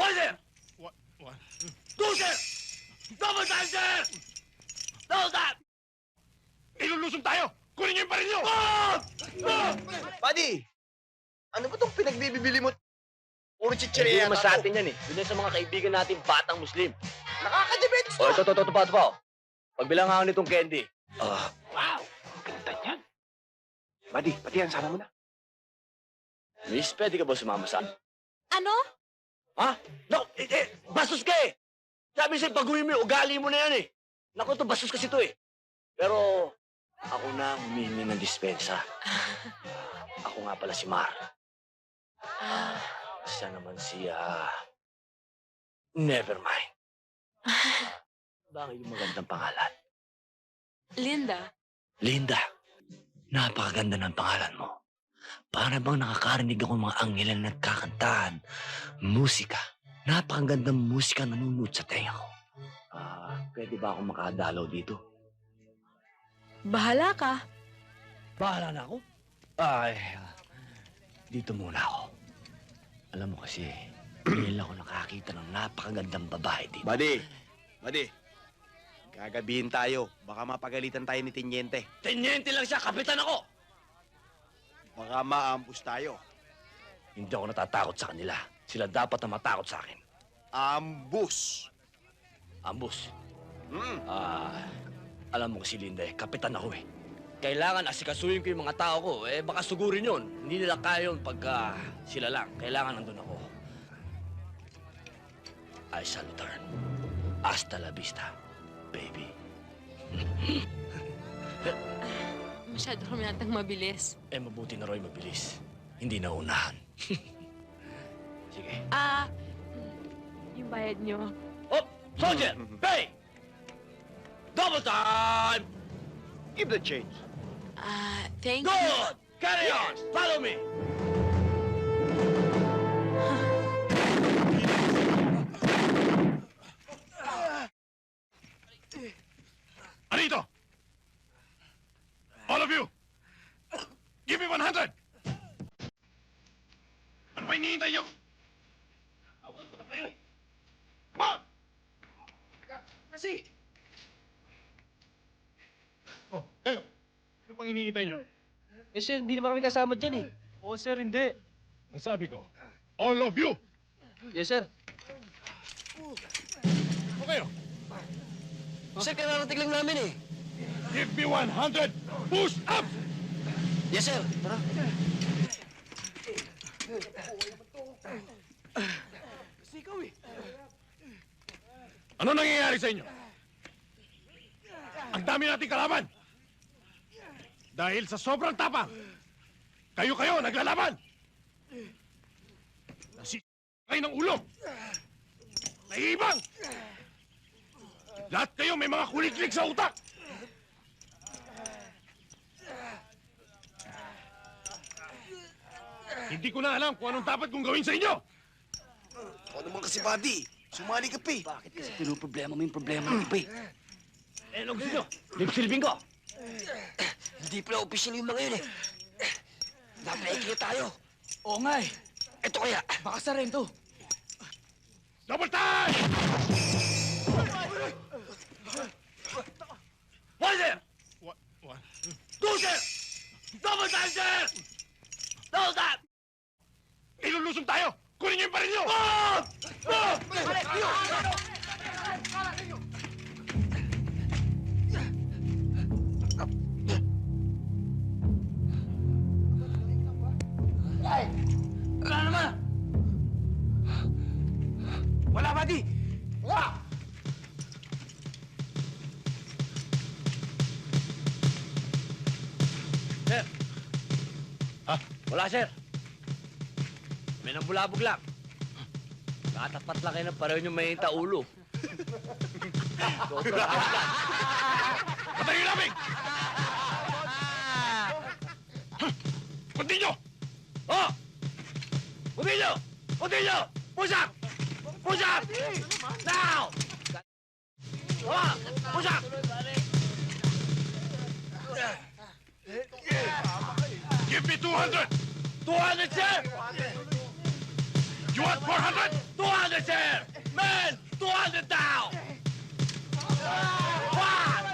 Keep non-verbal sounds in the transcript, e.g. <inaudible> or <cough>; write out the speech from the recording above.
One, sir! What? What? Two, sir! Double time, sir! Double time! Ilulusong tayo! Kunin niyo yung baril niyo! Oh! Oh! Buddy! Ano ba itong pinagbibili mo? Puro Hindi chichirya naman sa atin yan eh. Yun sa mga kaibigan natin batang Muslim. Nakaka-diabetes O, to! ito, ito, ito, ito pa, ito pa. oh. Pagbilang ako nitong candy. Ah, Wow! Ganda niyan. Buddy, pati yan, sama mo na. miss, pwede ka ba sumama sa... Ano? Ha? No, eh, eh, bastos ka eh. Sabi sa'yo, baguhin mo yung ugali mo na yan eh. Naku, to bastos kasi to eh. Pero, ako na ang humihingi ng dispensa. <laughs> Ako nga pala si Mar. Ah, Siya naman si, ah... never mind. <laughs> Bakit yung magandang pangalan? Linda. Linda, napakaganda ng pangalan mo. Para bang nakakarinig ako ng mga angilan na nagkakantahan. Musika. Napakagandang musika nanunod sa tenga ko. Ah, pwede ba ako makadalaw dito? Bahala ka. Bahala na ako. Ay, ah, dito muna ako. Alam mo kasi, <clears throat> ngayon ako nakakita ng napakagandang babae dito. Buddy! Buddy! Gagabihin tayo. Baka mapagalitan tayo ni Tinyente. Tenyente lang siya, kapitan ako! Baka maambus tayo. Hindi ako natatakot sa kanila. Sila dapat na matakot sa akin. Ambus! Ambus, Mm. Ah, alam mo kasi Linda eh, kapitan ako eh. Kailangan asikasuhin ko yung mga tao ko. Eh, baka sugurin yun. Hindi nila kaya yun pagka sila lang. Kailangan nandun ako. I shall return. Hasta la vista, baby. <laughs> Masyado kami natang mabilis. Eh, mabuti na Roy mabilis. Hindi na unahan. <laughs> Sige. Ah, yung bayad nyo. Oh, soldier! Pay! Double time! Give the change. Ah, thank you. Good! Carry on! Follow me! 100! Ano ba hinihintay niyo? Awal ko na kayo eh. Come on! Kasi! Oh, kayo. Ano pang hinihintay niyo? Eh sir, hindi naman kami kasama dyan eh. Oo sir, hindi. Ang sabi ko, all of you! Yes sir. Ano kayo? Sir, kararating lang namin eh. Give me 100! Push up! Yes sir. Tara. Ano nangyayari sa inyo? Ang dami nating kalaban! Dahil sa sobrang tapang, kayo-kayo naglalaban! Nasi kayo ng ulo! Naiibang! Lahat kayo may mga kuliklik sa utak! Hindi ko na alam kung anong dapat kong gawin sa inyo! Ano naman kasi, buddy? Sumali ka pa eh. Bakit kasi pinoproblema mo yung problema ng iba eh? Eh, ano gusto nyo? Lipsilbing ko! Hindi pala official yung mga yun eh. Napaikli tayo. Oo nga eh. Ito kaya. Baka sa rin to. Double time! One, sir! What? What? Two, sir! Double time, sir! Double time! Ilulusong tayo! Kunin niyo yung baril niyo! Oh! Oh! Wala naman! Wala, buddy! Wala! Sir! Ha? Wala, sir. May nambulabog lang. Katapat lang kayo ng pareho yung may ulo. Sobrang husga. Patayin namin! Continue! Oh! Continue! Continue! Push up! Push up! Now! Oh! Push up! Give me 200! 200, sir! You want 400? 200, sir! Man, 200 now! One!